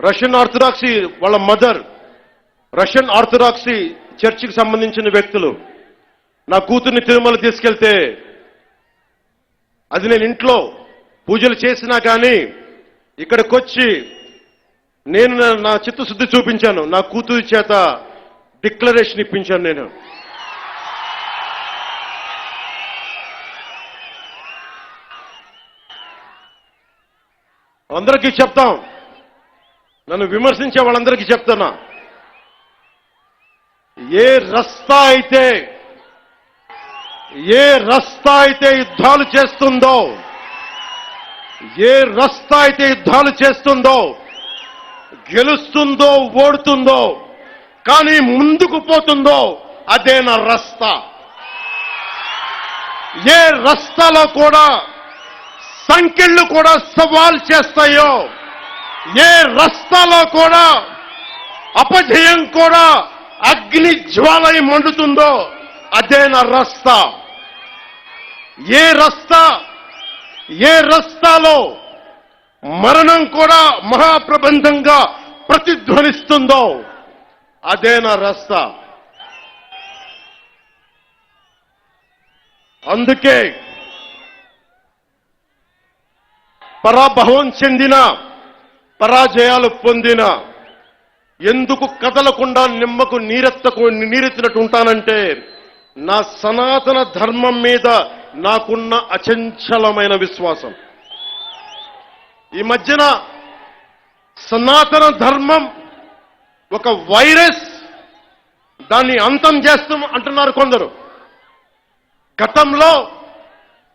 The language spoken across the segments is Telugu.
రష్యన్ ఆర్థడాక్సీ వాళ్ళ మదర్ రష్యన్ ఆర్థడాక్సీ చర్చికి సంబంధించిన వ్యక్తులు నా కూతుర్ని తిరుమల తీసుకెళ్తే అది నేను ఇంట్లో పూజలు చేసినా కానీ ఇక్కడికి వచ్చి నేను నా- నా చిత్తశుద్ధి చూపించాను. నా కూతురి చేత డిక్లరేషన్ ఇప్పించాను నేను. అందరికీ చెప్తాం నన్ను విమర్శించే వాళ్ళందరికీ చెప్తున్నా. ఏ రస్తా అయితే ఏ రస్తా అయితే యుద్ధాలు చేస్తుందో ఏ రస్తా అయితే యుద్ధాలు చేస్తుందో గెలుస్తుందో ఓడుతుందో కానీ ముందుకు పోతుందో అదే నా రస్తా. ఏ రస్తాలో కూడా సంఖ్యలు కూడా సవాల్ చేస్తాయో ఏ రస్తాలో కూడా అపజయం కూడా అగ్ని జ్వాలై మండుతుందో అదే నా రస్తా. ఏ రస్తా ఏ రస్తాలో మరణం కూడా మహాప్రబంధంగా ప్రతిధ్వనిస్తుందో అదే నా రస్తా. అందుకే పరాభవం చెందిన పరాజయాలు పొందిన ఎందుకు కదలకుండా నిమ్మకు నీరెత్తకు నీరెత్తినట్టు ఉంటానంటే నా సనాతన ధర్మం మీద నాకున్న అచంచలమైన విశ్వాసం. ఈ మధ్యన సనాతన ధర్మం ఒక వైరస్ దాన్ని అంతం చేస్తాం అంటున్నారు కొందరు. గతంలో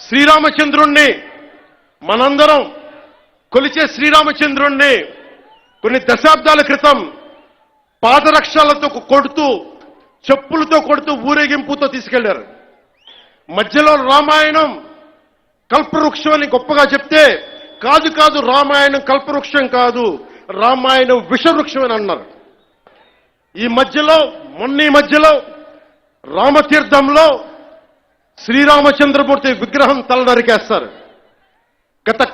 శ్రీరామచంద్రుణ్ణి మనందరం కొలిచే శ్రీరామచంద్రుణ్ణి కొన్ని దశాబ్దాల క్రితం పాదరక్షాలతో కొడుతూ చెప్పులతో కొడుతూ ఊరేగింపుతో తీసుకెళ్ళారు. మధ్యలో రామాయణం కల్పవృక్షం అని గొప్పగా చెప్తే కాదు కాదు రామాయణం కల్పవృక్షం కాదు రామాయణం విషవృక్షం అని అన్నారు. ఈ మధ్యలో మొన్న మధ్యలో రామతీర్థంలో శ్రీరామచంద్రమూర్తి విగ్రహం తల నరికేస్తారు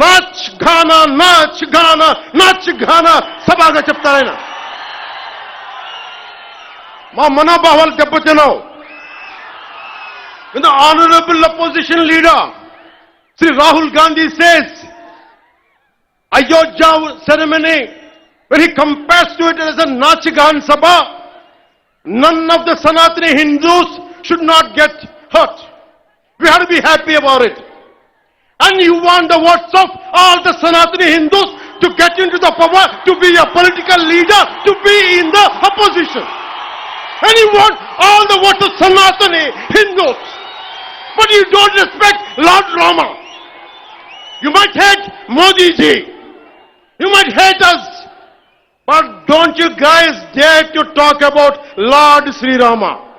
notch Ghana notch Ghana notch Ghana సభగా చెప్తారు ఆయన మా మనోభావాలు దెబ్బతిన్నావు In the honorable opposition leader, Sri Rahul Gandhi says, Ayodhya ceremony, when he compares to it as a Nachigan Sabha, none of the Sanatani Hindus should not get hurt. We have to be happy about it. And you want the votes of all the Sanatani Hindus to get into the power, to be a political leader, to be in the opposition. And you want all the votes of Sanatani Hindus. But you don't respect Lord Rama. You might hate Modi ji. You might hate us. But don't you guys dare to talk about Lord Sri Rama.